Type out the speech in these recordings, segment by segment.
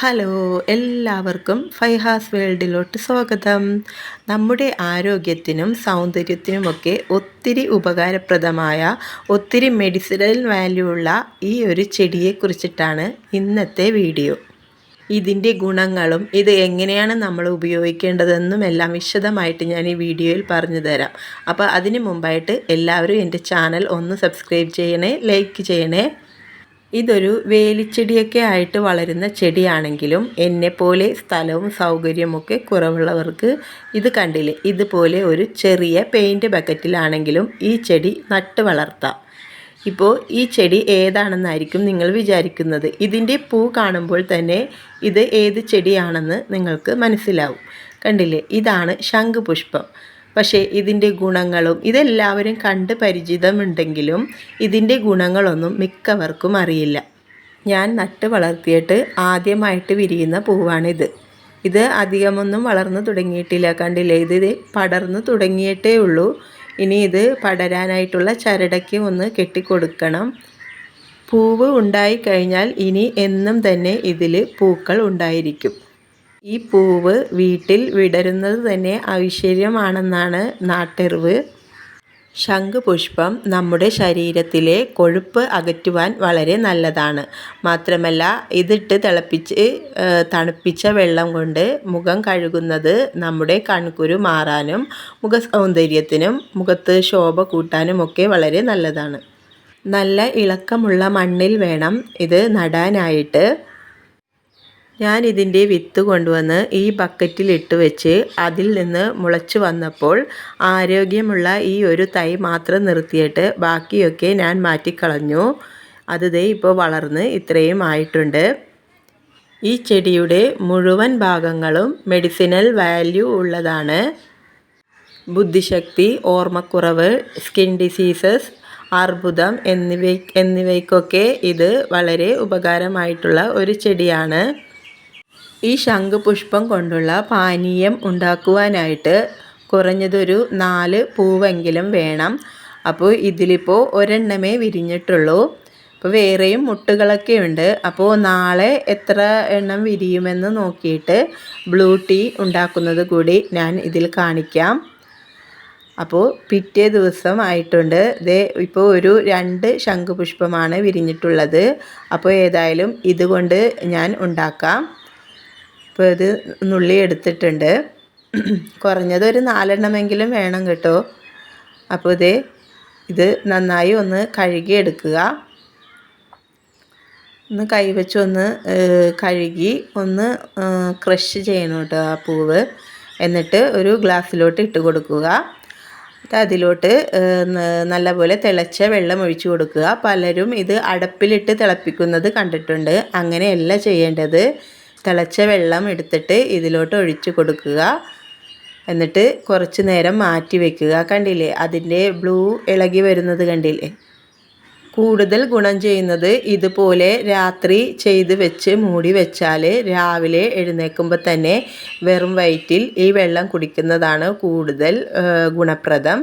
Hello എല്ലാവർക്കും ഫൈഹാസ് വേൾഡിലോട്ട് സ്വാഗതം. നമ്മുടെ ആരോഗ്യത്തിനും സൗന്ദര്യത്തിനുമൊക്കെ ഒത്തിരി ഉപകാരപ്രദമായ ഒത്തിരി മെഡിസിനൽ വാല്യൂ ഉള്ള ഈ ഒരു ചെടിയെക്കുറിച്ചിട്ടാണ് ഇന്നത്തെ വീഡിയോ. ഇതിന്റെ ഗുണങ്ങളും ഇത് എങ്ങനെയാണ് നമ്മൾ ഉപയോഗിക്കേണ്ടതെന്നും എല്ലാം വിശദമായിട്ട് ഞാൻ ഈ വീഡിയോയിൽ പറഞ്ഞു തരാം. അപ്പോൾ അതിന് മുമ്പായിട്ട് എല്ലാവരും എന്റെ ചാനൽ ഒന്ന് സബ്സ്ക്രൈബ് ചെയ്യണേ ലൈക്ക് ചെയ്യണേ. ഇതൊരു വേലിച്ചെടിയൊക്കെ ആയിട്ട് വളരുന്ന ചെടിയാണെങ്കിലും എന്നെ പോലെ സ്ഥലവും സൗകര്യമൊക്കെ കുറവുള്ളവർക്ക് ഇത് കണ്ടില്ലേ? ഇതുപോലെ ഒരു ചെറിയ പെയിന്റ് ബക്കറ്റിലാണെങ്കിലും ഈ ചെടി നട്ട് വളർത്താം. ഇപ്പോൾ ഈ ചെടി ഏതാണെന്നായിരിക്കും നിങ്ങൾ വിചാരിക്കുന്നത്. ഇതിന്റെ പൂ കാണുമ്പോൾ തന്നെ ഇത് ഏത് ചെടിയാണെന്ന് നിങ്ങൾക്ക് മനസ്സിലാവും. കണ്ടില്ലേ? ഇതാണ് ശംഖുപുഷ്പം. പക്ഷേ ഇതിന്റെ ഗുണങ്ങളും ഇതെല്ലാവരും കണ്ട് പരിചിതമുണ്ടെങ്കിലും ഇതിന്റെ ഗുണങ്ങളൊന്നും മിക്കവർക്കും അറിയില്ല. ഞാൻ നട്ട് വളർത്തിയിട്ട് ആദ്യമായിട്ട് വിരിയുന്ന പൂവാണിത്. ഇത് അധികമൊന്നും വളർന്നു തുടങ്ങിയിട്ടില്ല. കണ്ടില്ലേ? ഇത് പടർന്നു തുടങ്ങിയിട്ടേ ഉള്ളൂ. ഇനി ഇത് പടരാനായിട്ടുള്ള ചരടയ്ക്ക് ഒന്ന് കെട്ടിക്കൊടുക്കണം. പൂവ് ഉണ്ടായിക്കഴിഞ്ഞാൽ ഇനി എന്നും തന്നെ ഇതിൽ പൂക്കൾ ഉണ്ടായിരിക്കും. ഈ പൂവ് വീട്ടിൽ വിടരുന്നത് തന്നെ ഐശ്വര്യമാണെന്നാണ് നാട്ടറിവ്. ശംഖുപുഷ്പം നമ്മുടെ ശരീരത്തിലെ കൊഴുപ്പ് അകറ്റുവാൻ വളരെ നല്ലതാണ്. മാത്രമല്ല ഇതിട്ട് തിളപ്പിച്ച് തണുപ്പിച്ച വെള്ളം കൊണ്ട് മുഖം കഴുകുന്നത് നമ്മുടെ കൺകുരു മാറാനും മുഖ സൗന്ദര്യത്തിനും മുഖത്ത് ശോഭ കൂട്ടാനുമൊക്കെ വളരെ നല്ലതാണ്. നല്ല ഇളക്കമുള്ള മണ്ണിൽ വേണം ഇത് നടാനായിട്ട്. ഞാൻ ഇതിന്റെ വിത്ത് കൊണ്ടുവന്ന് ഈ ബക്കറ്റിൽ ഇട്ട് വെച്ച് അതിൽ നിന്ന് മുളച്ചു വന്നപ്പോൾ ആരോഗ്യമുള്ള ഈ ഒരു തൈ മാത്രം നിർത്തിയിട്ട് ബാക്കിയൊക്കെ ഞാൻ മാറ്റിക്കളഞ്ഞു. അത് ദേ ഇപ്പോൾ വളർന്ന് ഇത്രയും ആയിട്ടുണ്ട്. ഈ ചെടിയുടെ മുഴുവൻ ഭാഗങ്ങളും മെഡിസിനൽ വാല്യൂ ഉള്ളതാണ്. ബുദ്ധിശക്തി ഓർമ്മക്കുറവ് സ്കിൻ ഡിസീസസ് അർബുദം എന്നിവ എന്നിവയ്ക്കൊക്കെ ഇത് വളരെ ഉപകാരമായിട്ടുള്ള ഒരു ചെടിയാണ്. ഈ ശംഖുപുഷ്പം കൊണ്ടുള്ള പാനീയം ഉണ്ടാക്കുവാനായിട്ട് കുറഞ്ഞതൊരു നാല് പൂവെങ്കിലും വേണം. അപ്പോൾ ഇതിലിപ്പോൾ ഒരെണ്ണമേ വിരിഞ്ഞിട്ടുള്ളൂ. അപ്പോൾ വേറെയും മുട്ടുകളൊക്കെ ഉണ്ട്. അപ്പോൾ നാളെ എത്ര എണ്ണം വിരിയുമെന്ന് നോക്കിയിട്ട് ബ്ലൂ ടീ ഉണ്ടാക്കുന്നത് കൂടി ഞാൻ ഇതിൽ കാണിക്കാം. അപ്പോൾ പിറ്റേ ദിവസം ആയിട്ടുണ്ട്. ഇത് ഇപ്പോൾ ഒരു രണ്ട് ശംഖുപുഷ്പമാണ് വിരിഞ്ഞിട്ടുള്ളത്. അപ്പോൾ ഏതായാലും ഇതുകൊണ്ട് ഞാൻ ഉണ്ടാക്കാം. അപ്പോൾ ഇത് നുള്ളി എടുത്തിട്ടുണ്ട്. കുറഞ്ഞത് ഒരു നാലെണ്ണമെങ്കിലും വേണം കേട്ടോ. അപ്പോൾ ഇത് ഇത് നന്നായി ഒന്ന് കഴുകി എടുക്കുക. ഒന്ന് കൈവച്ച് ഒന്ന് കഴുകി ഒന്ന് ക്രഷ് ചെയ്യണം കേട്ടോ ആ പൂവ്. എന്നിട്ട് ഒരു ഗ്ലാസ്സിലോട്ട് ഇട്ട് കൊടുക്കുക. അതിലോട്ട് നല്ലപോലെ തിളച്ച വെള്ളം ഒഴിച്ചു കൊടുക്കുക. പലരും ഇത് അടപ്പിലിട്ട് തിളപ്പിക്കുന്നത് കണ്ടിട്ടുണ്ട്. അങ്ങനെയല്ല ചെയ്യേണ്ടത്. തിളച്ച വെള്ളം എടുത്തിട്ട് ഇതിലോട്ട് ഒഴിച്ചു കൊടുക്കുക. എന്നിട്ട് കുറച്ച് നേരം മാറ്റി വെക്കുക. കണ്ടില്ലേ? അതിന്റെ ബ്ലൂ ഇളകി വരുന്നത് കണ്ടില്ലേ? കൂടുതൽ ഗുണം ചെയ്യുന്നത് ഇതുപോലെ രാത്രി ചെയ്ത് വെച്ച് മൂടി വെച്ചാൽ രാവിലെ എഴുന്നേൽക്കുമ്പോൾ തന്നെ വെറും വയറ്റിൽ ഈ വെള്ളം കുടിക്കുന്നതാണ് കൂടുതൽ ഗുണപ്രദം.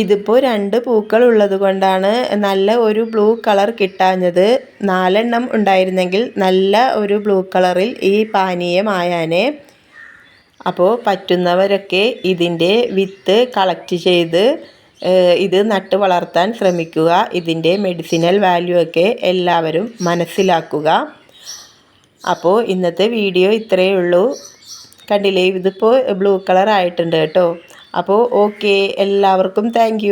ഇതിപ്പോൾ രണ്ട് പൂക്കൾ ഉള്ളത് കൊണ്ടാണ് നല്ല ഒരു ബ്ലൂ കളർ കിട്ടാഞ്ഞത്. നാലെണ്ണം ഉണ്ടായിരുന്നെങ്കിൽ നല്ല ഒരു ബ്ലൂ കളറിൽ ഈ പാനീയമായാനേ അപ്പോൾ പറ്റുന്നവരൊക്കെ ഇതിന്റെ വിത്ത് കളക്ട് ചെയ്ത് ഇത് നട്ട് വളർത്താൻ ശ്രമിക്കുക. ഇതിന്റെ മെഡിസിനൽ വാല്യൂ ഒക്കെ എല്ലാവരും മനസ്സിലാക്കുക. അപ്പോൾ ഇന്നത്തെ വീഡിയോ ഇത്രയേ ഉള്ളൂ. കണ്ടില്ലേ ഇതിപ്പോൾ ബ്ലൂ കളർ ആയിട്ടുണ്ട് കേട്ടോ. അപ്പോൾ ഓക്കെ എല്ലാവർക്കും താങ്ക്